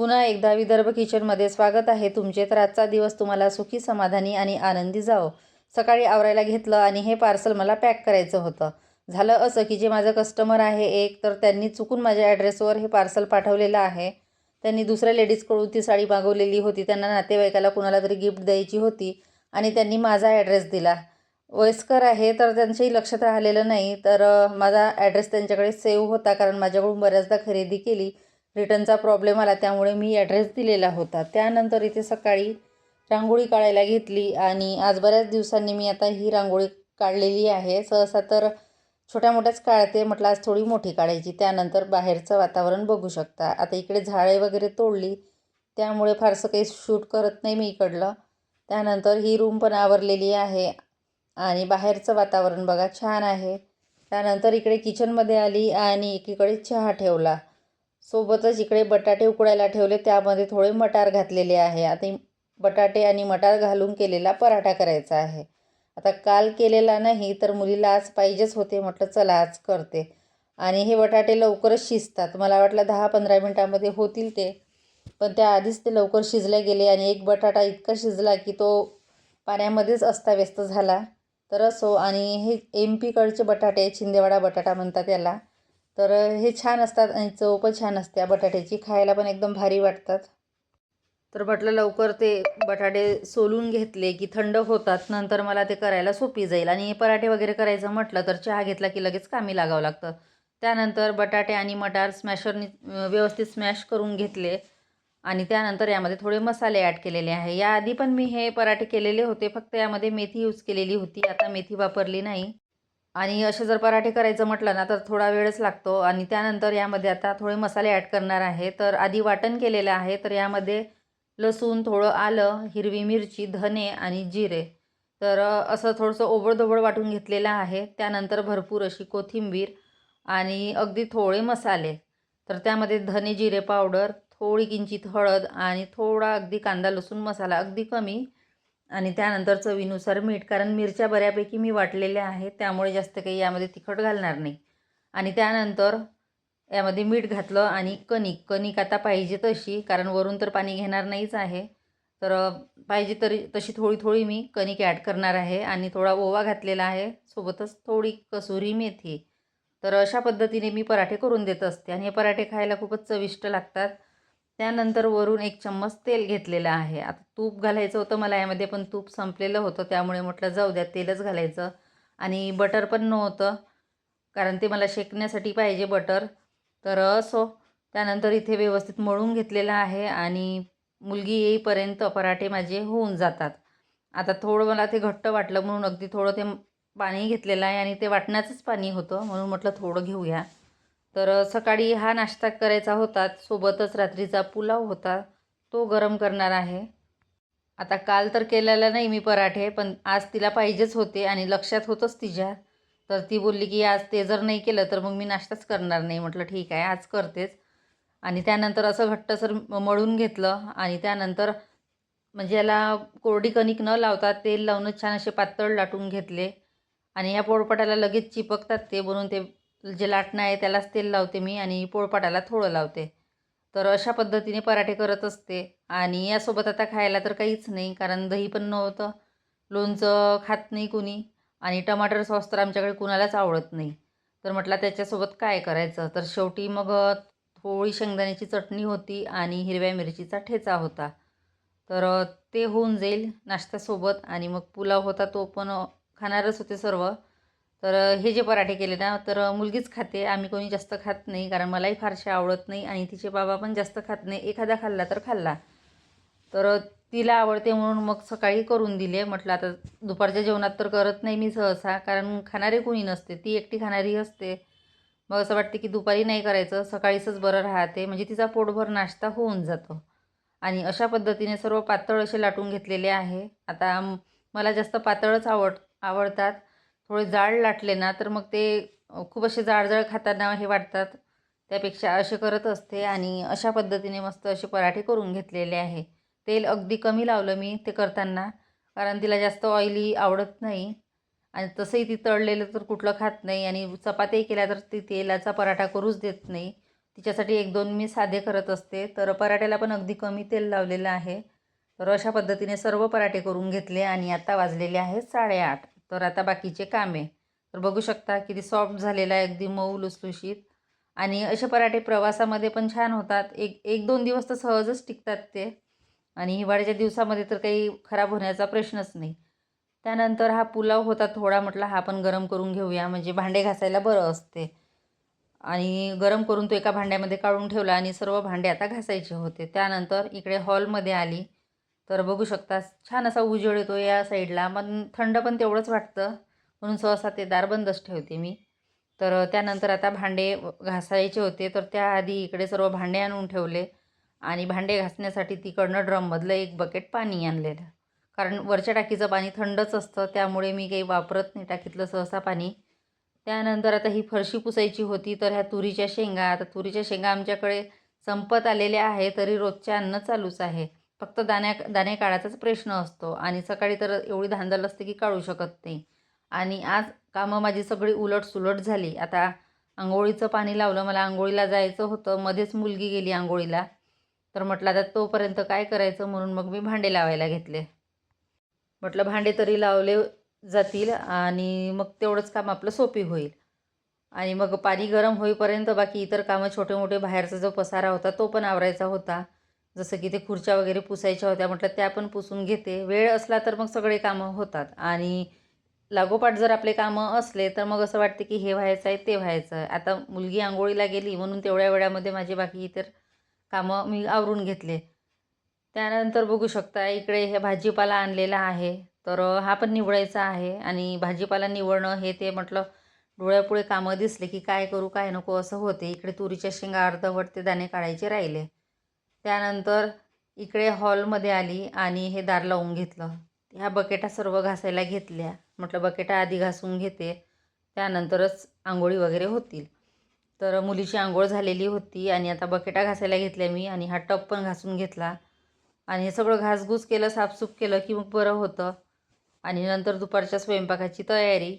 पुन्हा एकदा विदर्भ किचनमध्ये स्वागत आहे. तुमचे तर आजचा दिवस तुम्हाला सुखी समाधानी आणि आनंदी जावो. सकाळी आवरायला घेतलं आणि हे पार्सल मला पॅक करायचं होतं. झालं असं की जे माझं कस्टमर आहे एक तर त्यांनी चुकून माझ्या ॲड्रेसवर हे पार्सल पाठवलेलं आहे. त्यांनी दुसऱ्या लेडीजकडून ती साडी मागवलेली होती. त्यांना नातेवाईकाला कुणाला तरी गिफ्ट द्यायची होती आणि त्यांनी माझा ॲड्रेस दिला. वयस्कर आहे तर त्यांच्याही लक्षात राहिलेलं नाही. तर माझा ॲड्रेस त्यांच्याकडे सेव्ह होता कारण माझ्याकडून बऱ्याचदा खरेदी केली. रिटर्नचा प्रॉब्लेम आला त्यामुळे मी ॲड्रेस दिलेला होता. त्यानंतर इथे सकाळी रांगोळी काढायला घेतली आणि आज बऱ्याच दिवसांनी मी आता ही रांगोळी काढलेली आहे. सहसा तर छोट्या मोठ्याच काढते म्हटलं आज थोडी मोठी काढायची. त्यानंतर बाहेरचं वातावरण बघू शकता. आता इकडे झाडे वगैरे तोडली त्यामुळे फारसं काही शूट करत नाही मी इकडलं. त्यानंतर ही रूम पण आवरलेली आहे आणि बाहेरचं वातावरण बघा छान आहे. त्यानंतर इकडे किचनमध्ये आली आणि एकीकडे चहा ठेवला. सोबतच इकडे बटाटे उकडायला ठेवले. त्यामध्ये थोडे मटार घातलेले आहे. आता बटाटे आणि मटार घालून केलेला पराठा करायचा आहे. आता काल केलेला नाही तर मुलीला आज पाहिजेच होते म्हटलं चला आज करते. आणि हे बटाटे लवकरच शिजतात. मला वाटलं दहा पंधरा मिनटामध्ये होतील ते. पण त्याआधीच ते लवकर शिजले गेले आणि एक बटाटा इतका शिजला की तो पाण्यामध्येच अस्ताव्यस्त झाला. तर असो आणि हे एम पीकडचे बटाटे छिंदेवाडा बटाटा म्हणतात याला तर हे छान असतात आणि चव पण छान असते. बटाट्याची खायला पण एकदम भारी वाटतात. तर म्हटलं लवकर ते बटाटे सोलून घेतले की थंड होतात. नंतर मला ते करायला सोपी जाईल. आणि पराठे वगैरे करायचं म्हटलं तर चहा घेतला की लगेच कामी लागावं लागतं. त्यानंतर बटाटे आणि मटार स्मॅशरनी व्यवस्थित स्मॅश करून घेतले. आणि त्यानंतर यामध्ये थोडे मसाले ॲड केलेले आहे. याआधी पण मी हे पराठे केलेले होते. फक्त यामध्ये मेथी यूज केलेली होती. आता मेथी वापरली नाही. आणि असे जर पराठे करायचं म्हटलं ना तर थोडा वेळच लागतो. आणि त्यानंतर यामध्ये आता थोडे मसाले ॲड करणार आहे. तर आधी वाटण केलेलं आहे. तर यामध्ये लसूण थोडं आलं हिरवी मिरची धने आणि जिरे. तर असं थोडंसं ओबडधोबड वाटून घेतलेलं आहे. त्यानंतर भरपूर अशी कोथिंबीर आणि अगदी थोडे मसाले. तर त्यामध्ये धने जिरे पावडर थोडी किंचित हळद आणि थोडा अगदी कांदा लसूण मसाला अगदी कमी आणि त्यानंतर चवीनुसार मीठ कारण मिरच्या बऱ्यापैकी मी वाटलेल्या आहेत त्यामुळे जास्त काही यामध्ये तिखट घालणार नाही. आणि त्यानंतर यामध्ये मीठ घातलं आणि कणिक कणिक आता पाहिजे तशी कारण वरून तर पाणी घेणार नाहीच आहे. तर पाहिजे तरी तशी थोडी थोडी मी कणिक ॲड करणार आहे आणि थोडा ओवा घातलेला आहे सोबतच थोडी कसुरी मेथी. तर अशा पद्धतीने मी पराठे करून देत असते आणि हे पराठे खायला खूपच चविष्ट लागतात. त्यानंतर वरून एक चम्मच तेल घेतलेलं आहे. आता तूप घालायचं होतं मला यामध्ये पण तूप संपलेलं होतं त्यामुळे म्हटलं जाऊ द्या तेलच घालायचं. आणि बटर पण नव्हतं कारण ते मला शेकण्यासाठी पाहिजे बटर. तर असो त्यानंतर इथे व्यवस्थित मळून घेतलेलं आहे आणि मुलगी येईपर्यंत पराठे माझे होऊन जातात. आता थोडं मला ते घट्ट वाटलं म्हणून अगदी थोडं ते पाणी घेतलेलं आहे आणि ते वाटण्याचंच पाणी होतं म्हणून म्हटलं थोडं घेऊया. तर सकाळी हा नाश्ता करायचा होता. सोबतच रात्रीचा पुलाव होता. तो गरम करणार आहे. आता काल तर केलेला नाही मी पराठे पण आज तिला पाहिजेच होते आणि लक्षात होतंच तिच्या. तर ती बोलली की आज ते जर नाही केलं तर मग मी नाश्ताच करणार नाही. म्हटलं ठीक आहे आज करतेच. आणि त्यानंतर असं घट्टसर मळून घेतलं आणि त्यानंतर म्हणजे याला कोरडी कणिक न लावता तेल लावूनच छान असे पातळ लाटून घेतले. आणि या पोळपाटाला लगेच चिपकतात ते बनवून ते जे लाटणं आहे त्यालाच तेल लावते मी आणि पोळपाटाला थोडं लावते. तर अशा पद्धतीने पराठे करत असते आणि यासोबत आता खायला तर काहीच नाही कारण दही पण नव्हतं. लोणचं खात नाही कुणी आणि टमाटर सॉस तर आमच्याकडे कुणालाच आवडत नाही. तर म्हटलं त्याच्यासोबत काय करायचं? तर शेवटी मग थोडी शेंगदाण्याची चटणी होती आणि हिरव्या मिरचीचा ठेचा होता. तर ते होऊन जाईल नाश्त्यासोबत आणि मग पुलाव होता तो पण खाणारच होते सर्व. तर हे जे पराठे केले ना तर मुलगीच खाते. आम्ही कोणी जास्त खात नाही कारण मलाही फारसे आवडत नाही आणि तिचे बाबा पण जास्त खात नाही. एखादा खाल्ला तर खाल्ला. तर तिला आवडते म्हणून मग सकाळी करून दिले. म्हटलं आता दुपारच्या जेवणात तर करत नाही मी सहसा कारण खाणारे कोणी नसते. ती एकटी खाणारी असते. मग असं वाटते की दुपारी नाही करायचं सकाळीचंच बरं राहते. म्हणजे तिचा पोटभर नाश्ता होऊन जातो. आणि अशा पद्धतीने सर्व पातळ असे लाटून घेतलेले आहे. आता मला जास्त पातळच आवड आवडतात. थोडे जाड लाटले ना तर मग ते खूप असे जाडजाड खाताना हे वाटतात. त्यापेक्षा असे करत असते आणि अशा पद्धतीने मस्त असे पराठे करून घेतलेले आहे. तेल अगदी कमी लावलं मी ते करताना कारण तिला जास्त ऑइली आवडत नाही. आणि तसंही ती तळलेलं तर कुठलं खात नाही आणि चपात्याही केल्या तर ती तेलाचा पराठा करूच देत नाही. तिच्यासाठी एक दोन मी साधे करत असते तर पराठ्याला पण अगदी कमी तेल लावलेलं आहे. तर अशा पद्धतीने सर्व पराठे करून घेतले आणि आता वाजलेले आहेत साडेआठ. तर आता बाकीचे कामे तर बघू शकता किती सॉफ्ट झालेला आहे अगदी मऊ लुसलुशीत. आणि असे पराठे प्रवासामध्ये पण छान होतात. एक एक दोन दिवस तर सहजच टिकतात ते. आणि हिवाळ्याच्या दिवसामध्ये तर काही खराब होण्याचा प्रश्नच नाही. त्यानंतर हा पुलाव होता थोडा म्हटला हा पण गरम करून घेऊया. म्हणजे भांडे घासायला बरं असते. आणि गरम करून तो एका भांड्यामध्ये काढून ठेवला आणि सर्व भांडे आता घासायचे होते. त्यानंतर इकडे हॉलमध्ये आली. तर बघू शकता छान असा उजेड येतो या साईडला. पण थंड पण तेवढंच वाटतं. म्हणून सहसा ते दार बंदच ठेवते मी. तर त्यानंतर आता भांडे घासायचे होते तर त्याआधी इकडे सर्व भांडे आणून ठेवले. आणि भांडे घासण्यासाठी तिकडनं ड्रममधलं एक बकेट पाणी आणलेलं. कारण वरच्या टाकीचं पाणी थंडच असतं त्यामुळे मी काही वापरत नाही टाकीतलं सहसा पाणी. त्यानंतर आता ही फरशी पुसायची होती तर ह्या तुरीच्या शेंगा. आता तुरीच्या शेंगा आमच्याकडे संपत आलेल्या आहे तरी रोजच्या अन्न चालूच आहे. फक्त दाण्या दाणे काढायचाच प्रश्न असतो. आणि सकाळी तर एवढी धांदल असते की काढू शकत नाही. आणि आज कामं माझी सगळी उलट सुलट झाली. आता आंघोळीचं पाणी लावलं मला आंघोळीला जायचं होतं. मध्येच मुलगी गेली आंघोळीला. तर म्हटलं आता तोपर्यंत काय करायचं? म्हणून मग मी भांडे लावायला घेतले. म्हटलं भांडे तरी लावले जातील आणि मग तेवढंच काम आपलं सोपी होईल. आणि मग पाणी गरम होईपर्यंत बाकी इतर कामं छोटे मोठे बाहेरचा जो पसारा होता तो पण आवरायचा होता. जसं की ते खुर्च्या वगैरे पुसायच्या होत्या म्हटलं त्या पण पुसून घेते. वेळ असला तर मग सगळे कामं होतात. आणि लागोपाठ जर आपले कामं असले तर मग असं वाटते की हे व्हायचं आहे ते व्हायचं आहे. आता मुलगी आंघोळीला गेली म्हणून तेवढ्या वेळामध्ये माझे बाकी इतर कामं मी आवरून घेतले. त्यानंतर बघू शकता इकडे हे भाजीपाला आणलेला आहे. तर हा पण निवडायचा आहे. आणि भाजीपाला निवडणं हे ते म्हटलं डोळ्यापुढे कामं दिसले की काय करू काय नको असं होते. इकडे तुरीच्या शेंगा अर्धवट ते दाणे काढायचे राहिले. त्यानंतर इकडे हॉलमध्ये आली आणि हे दार लावून घेतलं. ह्या बकेटा सर्व घासायला घेतल्या. म्हटलं बकेटा आधी घासून घेते. त्यानंतरच आंघोळी वगैरे होतील. तर मुलीची आंघोळ झालेली होती आणि आता बकेटा घासायला घेतल्या मी आणि हा टप पण घासून घेतला. आणि हे सगळं घासघूस केलं साफसूफ केलं की मग बरं होतं. आणि नंतर दुपारच्या स्वयंपाकाची तयारी.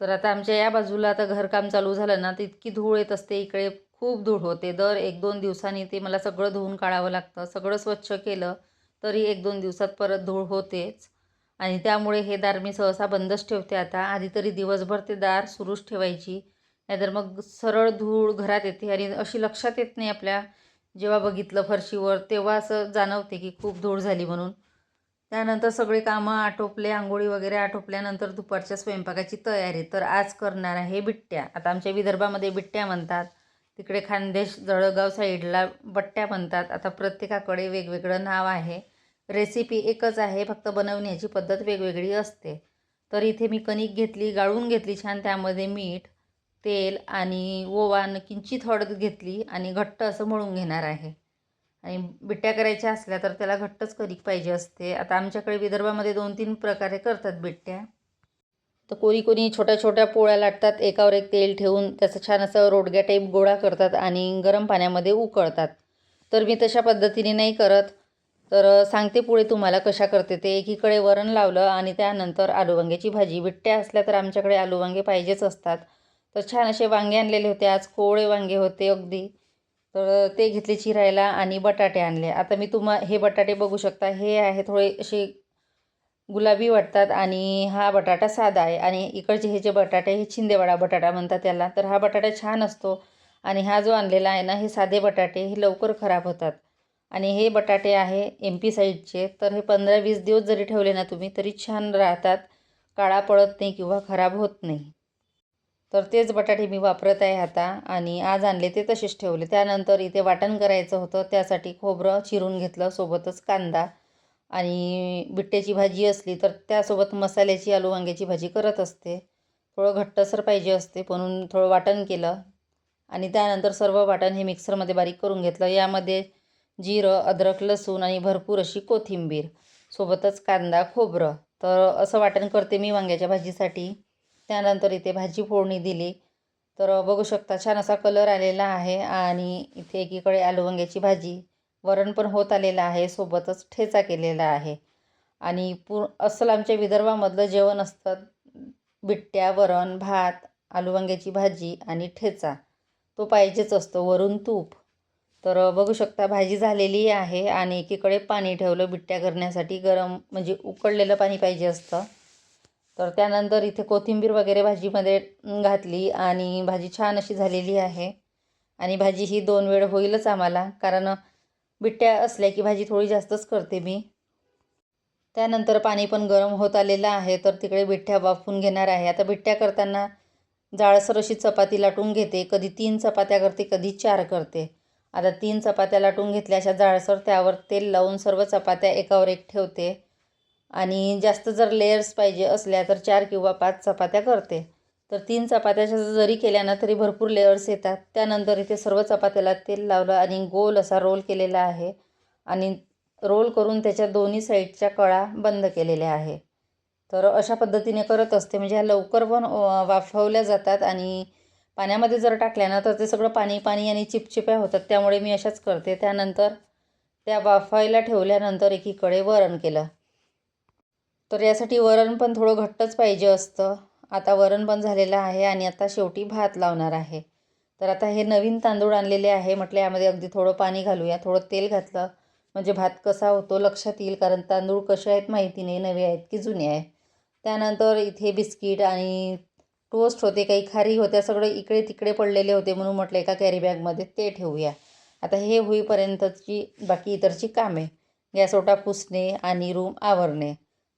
तर आता आमच्या या बाजूला आता घरकाम चालू झालं ना तर इतकी धूळ येत असते इकडे खूप धूळ होते. दर एक दोन दिवसांनी ते मला सगळं धुवून काढावं लागतं. सगळं स्वच्छ केलं तरी एक दोन दिवसात परत धूळ होतेच. आणि त्यामुळे हे दार मी सहसा बंदच ठेवते आता. आधी तरी दिवसभर ते दार सुरूच ठेवायची. नाहीतर मग सरळ धूळ घरात येते आणि अशी लक्षात येत नाही आपल्या. जेव्हा बघितलं फरशीवर तेव्हा असं जाणवते की खूप धूळ झाली म्हणून. त्यानंतर सगळे कामं आटोपले आंघोळी वगैरे आटोपल्यानंतर दुपारच्या स्वयंपाकाची तयारी. तर आज करणार आहे बिट्ट्या. आता आमच्या विदर्भामध्ये बिट्ट्या म्हणतात. तिकडे खानदेश जळगाव साईडला बट्ट्या म्हणतात आता प्रत्येकाकडे वेगवेगळं नाव आहे. रेसिपी एकच आहे. फक्त बनवण्याची पद्धत वेगवेगळी असते. तर इथे मी कणिक घेतली गाळून घेतली छान. त्यामध्ये मीठ तेल आणि ओवा न किंचित हळद घेतली आणि घट्ट असं मळून घेणार आहे. आणि बिट्ट्या करायच्या असल्या तर त्याला घट्टच कणिक पाहिजे असते. आता आमच्याकडे विदर्भामध्ये दोन तीन प्रकारे करतात बिट्ट्या. तर कोणी कोणी छोट्या छोट्या पोळ्या लाटतात एकावर एक तेल ठेवून त्याचं छान असं रोडग्या टाईप गोळा करतात आणि गरम पाण्यामध्ये उकळतात. तर मी तशा पद्धतीने नाही करत. तर सांगते पुढे तुम्हाला कशा करते ते. एकीकडे वरण लावलं आणि त्यानंतर आलू वांग्याची भाजी. बिट्ट्या असल्या तर आमच्याकडे आलू वांगे पाहिजेच असतात. तर छान असे वांगे आणलेले होते. आज कोवळे वांगे होते अगदी. तर ते घेतले चिरायला आणि बटाटे आणले. आता मी तुम्हा हे बटाटे बघू शकता. हे आहे थोडे असे गुलाबी वाटतात आणि हा बटाटा साधा आहे. आणि इकडचे हे जे बटाटे हे छिंदेवाडा बटाटा म्हणतात त्याला. तर हा बटाटा छान असतो. आणि हा जो आणलेला आहे ना हे साधे बटाटे हे लवकर खराब होतात. आणि हे बटाटे आहे एम पी साईडचे तर हे पंधरा वीस दिवस जरी ठेवले ना तुम्ही तरी छान राहतात. काळा पडत नाही किंवा खराब होत नाही. तर तेच बटाटे मी वापरत आहे आता. आणि आज आणले ते तसेच ठेवले. त्यानंतर इथे वाटण करायचं होतं. त्यासाठी खोबरं चिरून घेतलं. सोबतच कांदा. आणि बिट्ट्याची भाजी असली तर त्यासोबत मसाल्याची आलू वांग्याची भाजी करत असते. थोडं घट्टसर पाहिजे असते म्हणून थोडं वाटण केलं. आणि त्यानंतर सर्व वाटण हे मिक्सरमध्ये बारीक करून घेतलं. यामध्ये जिरं अद्रक लसूण आणि भरपूर अशी कोथिंबीर सोबतच कांदा खोबरं. तर असं वाटण करते मी वांग्याच्या भाजीसाठी. त्यानंतर इथे भाजी फोडणी दिली. तर बघू शकता छान असा कलर आलेला आहे. आणि इथे एकीकडे आलू वांग्याची भाजी वरण पण होत आलेलं आहे सोबतच ठेचा केलेला आहे. आणि पू अस्सल आमच्या विदर्भामधलं जेवण असतं बिट्ट्या वरण भात आलू वांग्याची भाजी आणि ठेचा. तो पाहिजेच असतो वरून तूप. तर बघू शकता भाजी झालेली आहे आणि एकीकडे पाणी ठेवलं बिट्ट्या करण्यासाठी गरम म्हणजे उकळलेलं पाणी पाहिजे असतं. तर त्यानंतर इथे कोथिंबीर वगैरे भाजीमध्ये घातली आणि भाजी छान अशी झालेली आहे. आणि भाजी ही दोन वेळ होईलच आम्हाला कारण बिट्ट्या असल्या की भाजी थोडी जास्तच करते मी. त्यानंतर पाणी पण गरम होत आलेलं आहे तर तिकडे बिठ्ठ्या वाफून घेणार आहे. आता बिठ्ठ्या करताना जाळसर अशी चपाती लाटून घेते. कधी तीन चपात्या करते कधी चार करते. आता तीन चपात्या लाटून घेतल्या अशा जाळसर त्यावर तेल लावून सर्व चपात्या एकावर एक ठेवते. आणि जास्त जर लेयर्स पाहिजे असल्या तर चार किंवा पाच चपात्या करते. तर तीन चपात्याच्या जरी केल्या ना तरी भरपूर लेअर्स येतात. त्यानंतर इथे सर्व चपात्याला तेल लावलं आणि गोल असा रोल केलेला आहे. आणि रोल करून त्याच्या दोन्ही साईडच्या कळा बंद केलेल्या आहे. तर अशा पद्धतीने करत असते. म्हणजे ह्या लवकर पण वाफवल्या जातात आणि पाण्यामध्ये जर टाकल्या ना तर ते सगळं पाणी पाणी आणि चिपचिप्या होतात. त्यामुळे मी अशाच करते. त्यानंतर त्या वाफायला ठेवल्यानंतर एकीकडे वरण केलं. तर यासाठी वरण पण थोडं घट्टच पाहिजे असतं. आता वरण पण झालेलं आहे आणि आता शेवटी भात लावणार आहे. तर आता हे नवीन तांदूळ आणलेले आहे. म्हटलं यामध्ये अगदी थोडं पाणी घालूया थोडं तेल घातलं. म्हणजे भात कसा होतो लक्षात येईल कारण तांदूळ कसे आहेत माहिती नाही नवे आहेत की जुने आहे त्यानंतर इथे बिस्किट आणि टोस्ट होते काही खारी होत्या सगळे इकडे तिकडे पडलेले होते म्हणून म्हटलं एका कॅरी बॅगमध्ये ते ठेवूया. आता हे होईपर्यंतची बाकी इतरची कामे. गॅस ओटा पुसणे आणि रूम आवरणे.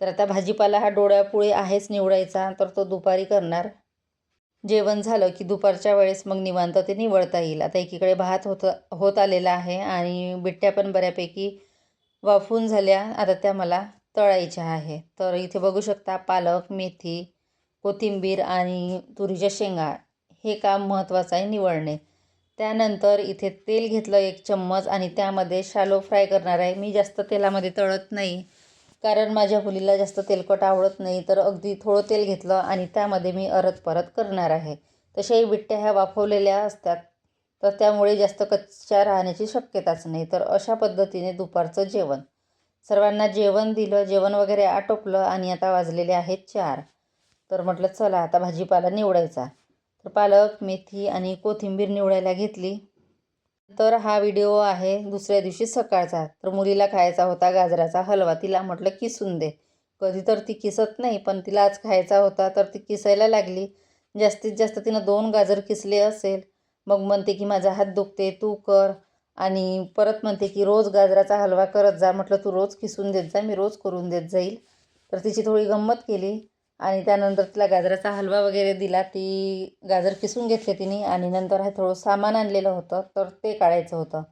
तर आता भाजीपाला हा डोळ्यापुळे आहेच निवडायचा तर तो दुपारी करणार. जेवण झालं की दुपारच्या वेळेस मग निवांत ते निवडता येईल. आता एकीकडे भात होत होत आलेला आहे आणि बिट्ट्या पण बऱ्यापैकी वाफून झाल्या. आता त्या मला तळायच्या आहे. तर इथे बघू शकता पालक मेथी कोथिंबीर आणि तुरीच्या शेंगा हे काम महत्त्वाचं आहे निवडणे. त्यानंतर इथे तेल घेतलं एक चम्मच आणि त्यामध्ये शालो फ्राय करणार आहे. मी जास्त तेलामध्ये तळत नाही. कारण माझ्या मुलीला जास्त तेलकट आवडत नाही तर अगदी थोडं तेल घेतलं आणि त्यामध्ये मी अरत परत करणार आहे. तशाही बिट्ट्या ह्या वाफवलेल्या असतात तर त्यामुळे जास्त कच्च्या राहण्याची शक्यताच नाही. तर अशा पद्धतीने दुपारचं जेवण. सर्वांना जेवण दिलं जेवण वगैरे आटोपलं आणि आता वाजलेले आहेत चार. तर म्हटलं चला आता भाजीपाला निवडायचा. तर पालक मेथी आणि कोथिंबीर निवडायला घेतली. तर हा व्हिडिओ आहे दुसऱ्या दिवशी सकाळचा. तर मुलीला खायचा होता गाजराचा हलवा. तिला म्हटलं किसून दे. कधी तर ती किसत नाही पण तिला आज खायचा होता तर ती किसायला लागली. जास्तीत जास्त तिनं दोन गाजर किसले असेल. मग म्हणते की माझा हात दुखते तू कर. आणि परत म्हणते की रोज गाजराचा हलवा करत जा. म्हटलं तू रोज किसून देत जा मी रोज करून देत जाईल. तर तिची थोडी गंमत केली. आणि त्यानंतर तिला गाजराचा हलवा वगैरे दिला. ती गाजर किसून घेतले तिने आणि नंतर हे थोडं सामान आणलेलं होतं. तर ते काढायचं होतं.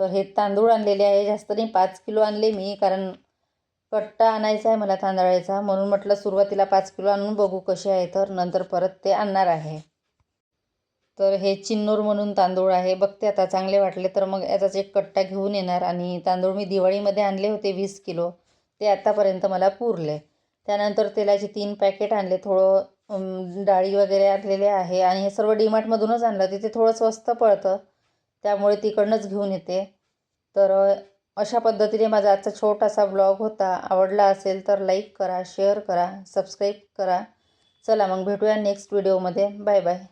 तर हे तांदूळ आणलेले आहे. जास्त नाही पाच किलो आणले मी कारण कट्टा आणायचा आहे मला तांदळाचा. म्हणून म्हटलं सुरुवातीला पाच किलो आणून बघू कसे आहे. तर नंतर परत ते आणणार आहे. तर हे चिन्नूर म्हणून तांदूळ आहे. बघते आता चांगले वाटले तर मग याचाच एक कट्टा घेऊन येणार. आणि तांदूळ मी दिवाळीमध्ये आणले होते वीस किलो. ते आत्तापर्यंत मला पुरले. त्यानंतर तेलाचे तीन पॅकेट आणले. थोडं डाळी वगैरे आणलेले आहे. आणि हे सर्व डीमार्टमधूनच आणलं. तिथे थोडं स्वस्त पडतं त्यामुळे तिकडनंच घेऊन येते. तर अशा पद्धतीने माझा आजचा छोटासा ब्लॉग होता. आवडला असेल तर लाईक करा शेअर करा सबस्क्राईब करा. चला मग भेटूया नेक्स्ट व्हिडिओमध्ये बाय बाय